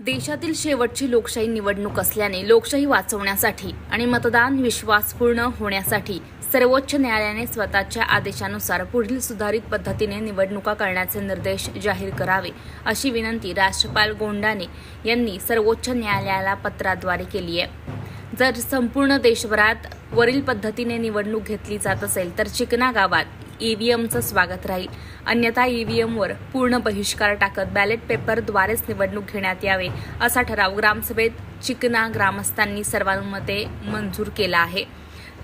देशातील शेवटची लोकशाही निवडणूक असल्याने लोकशाही वाचवण्यासाठी आणि मतदान विश्वासपूर्ण होण्यासाठी सर्वोच्च न्यायालयाने स्वतःच्या आदेशानुसार पुढील सुधारित पद्धतीने निवडणुका करण्याचे निर्देश जाहीर करावे अशी विनंती राज्यपाल गोंडाने यांनी सर्वोच्च न्यायालयाला पत्राद्वारे केली आहे. जर संपूर्ण देशभरात वरील पद्धतीने निवडणूक घेतली जात असेल तर चिकना गावात ईव्हीएमचं स्वागत राहील. अन्यथा ईव्हीएमवर पूर्ण बहिष्कार टाकत बॅलेट पेपरद्वारेच निवडणूक घेण्यात यावे असा ठराव ग्रामसभेत चिकना ग्रामस्थांनी सर्वानुमते मंजूर केला आहे.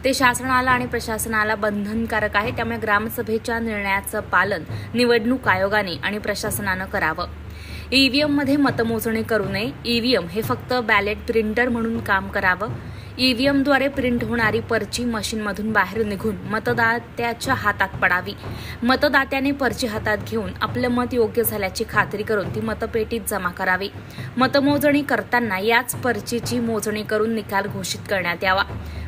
ते शासनाला आणि प्रशासनाला बंधनकारक आहे त्यामुळे ग्रामसभेच्या निर्णयाचं पालन निवडणूक आयोगाने आणि प्रशासनानं करावं. ईव्हीएममध्ये मतमोजणी करू नये. ईव्हीएम हे फक्त बॅलेट प्रिंटर म्हणून काम करावं. ईव्हीएमद्वारे प्रिंट होणारी पर्ची मशीनमधून बाहेर निघून मतदात्याच्या हातात पडावी. मतदात्याने पर्ची हातात घेऊन आपलं मत योग्य झाल्याची खात्री करून ती मतपेटीत जमा करावी. मतमोजणी करताना याच पर्चीची मोजणी करून निकाल घोषित करण्यात यावा.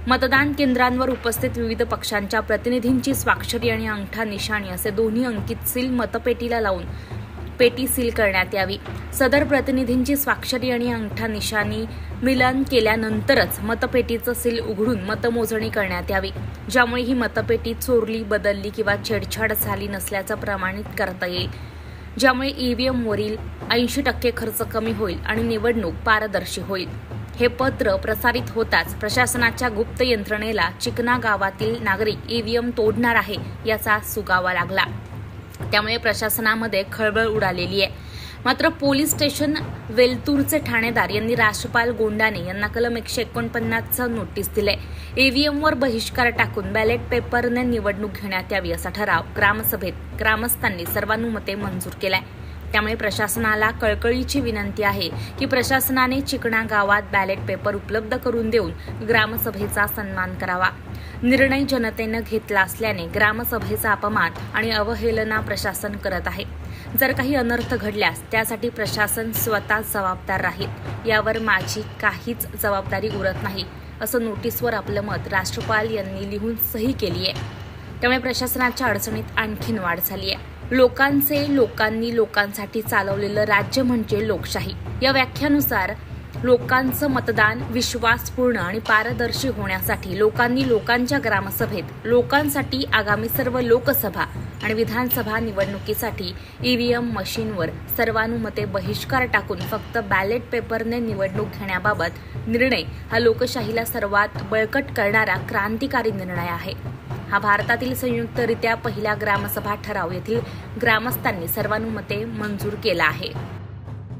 मतदान केंद्रांवर उपस्थित विविध पक्षांच्या प्रतिनिधींची स्वाक्षरी आणि अंगठा निशाणी असे दोन्ही अंकित सील मतपेटीला लावून पेटी सील करण्यात यावी. सदर प्रतिनिधींची स्वाक्षरी आणि अंगठा निशाणी मिलन केल्यानंतरच मतपेटीचं सील उघडून मतमोजणी करण्यात यावी. ज्यामुळे ही मतपेटी चोरली बदलली किंवा छेडछाड झाली नसल्याचं प्रमाणित करता येईल. ज्यामुळे ईव्हीएमवरील ऐंशी टक्के खर्च कमी होईल आणि निवडणूक पारदर्शी होईल. हे पत्र प्रसारित होताच प्रशासनाच्या गुप्त यंत्रणेला चिकना गावातील नागरिक ईव्हीएम तोडणार आहे याचा सुगावा लागला. त्यामुळे प्रशासनामध्ये खळबळ उडालेली आहे. मात्र पोलीस स्टेशन वेलतूरचे ठाणेदार यांनी राज्यपाल गोंडाने यांना कलम एकशे एकोणपन्नासचं नोटीस दिले ईव्हीएमवर बहिष्कार टाकून बॅलेट पेपरने निवडणूक घेण्यात यावी असा ठराव ग्रामसभेत ग्रामस्थांनी सर्वानुमते मंजूर केलाय. त्यामुळे प्रशासनाला कळकळीची विनंती आहे की प्रशासनाने चिकणा गावात बॅलेट पेपर उपलब्ध करून देऊन ग्रामसभेचा सन्मान करावा. निर्णय जनतेनं घेतला असल्याने ग्रामसभेचा अपमान आणि अवहेलना प्रशासन करत आहे. जर काही अनर्थ घडल्यास त्यासाठी प्रशासन स्वतः जबाबदार राहील. यावर माझी काहीच जबाबदारी उरत नाही असं नोटीसवर आपलं मत राष्ट्रपाल यांनी लिहून सही केली आहे त्यामुळे प्रशासनाच्या अडचणीत आणखीन वाढ झाली आहे लोकांचे लोकांनी लोकांसाठी चालवलेलं राज्य म्हणजे लोकशाही. या व्याख्यानुसार लोकांचं मतदान विश्वासपूर्ण आणि पारदर्शी होण्यासाठी लोकांनी लोकांच्या ग्रामसभेत लोकांसाठी आगामी सर्व लोकसभा आणि विधानसभा निवडणुकीसाठी ईव्हीएम मशीनवर सर्वानुमते बहिष्कार टाकून फक्त बॅलेट पेपरने निवडणूक घेण्याबाबत निर्णय हा लोकशाहीला सर्वात बळकट करणारा क्रांतिकारी निर्णय आहे. हा भारतातील संयुक्तरित्या पहिला ग्रामसभा ठराव येथील ग्रामस्थांनी सर्वानुमते मंजूर केला आहे.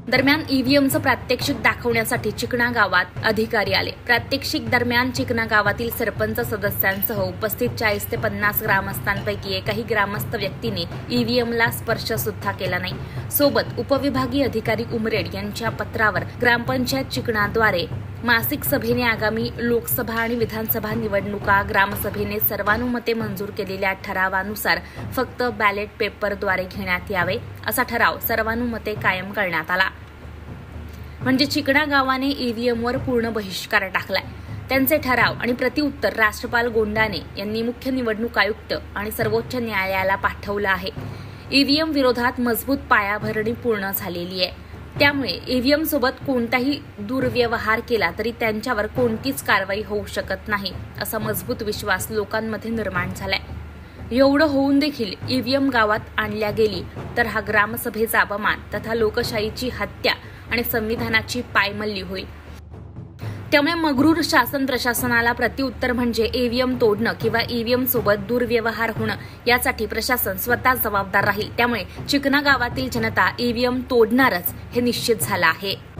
दरम्यान ईव्हीएमचं प्रात्यक्षिक दाखवण्यासाठी चिकणा गावात अधिकारी आले. प्रात्यक्षिक दरम्यान चिकणा गावातील सरपंच सदस्यांसह उपस्थित चाळीस ते पन्नास ग्रामस्थांपैकी एकाही ग्रामस्थ व्यक्तीने ईव्हीएमला स्पर्श सुद्धा केला नाही. सोबत उपविभागीय अधिकारी उमरेड यांच्या पत्रावर ग्रामपंचायत चिकणाद्वारे मासिक सभेने आगामी लोकसभा आणि विधानसभा निवडणुका ग्रामसभेने सर्वानुमते मंजूर केलेल्या ठरावानुसार फक्त बॅलेट पेपरद्वारे घेण्यात यावे असा ठराव सर्वानुमते कायम करण्यात आला. म्हणजे चिकणा गावाने ईव्हीएमवर पूर्ण बहिष्कार टाकलाय. त्यांचे ठराव आणि प्रतिउत्तर राष्ट्रपाल गोंडाने यांनी मुख्य निवडणूक आयुक्त आणि सर्वोच्च न्यायालयाला पाठवलं आहे. ईव्हीएम विरोधात मजबूत पायाभरणी पूर्ण झालेली आहे. त्यामुळे ईव्हीएम सोबत कोणताही दुर्व्यवहार केला तरी त्यांच्यावर कोणतीच कारवाई होऊ शकत नाही असा मजबूत विश्वास लोकांमध्ये निर्माण झालाय. एवढं होऊन देखील ईव्हीएम गावात आणल्या गेली तर हा ग्रामसभेचा अपमान तथा लोकशाहीची हत्या आणि संविधानाची पायमल्ली होईल त्यामुळे मगरूर शासन प्रशासनाला प्रतिउत्तर म्हणजे ईव्हीएम तोडणं किंवा ईव्हीएम सोबत दुर्व्यवहार होणं यासाठी प्रशासन स्वतः जबाबदार राहील. त्यामुळे चिकना गावातील जनता ईव्हीएम तोडणारच हे निश्चित झालं आहे.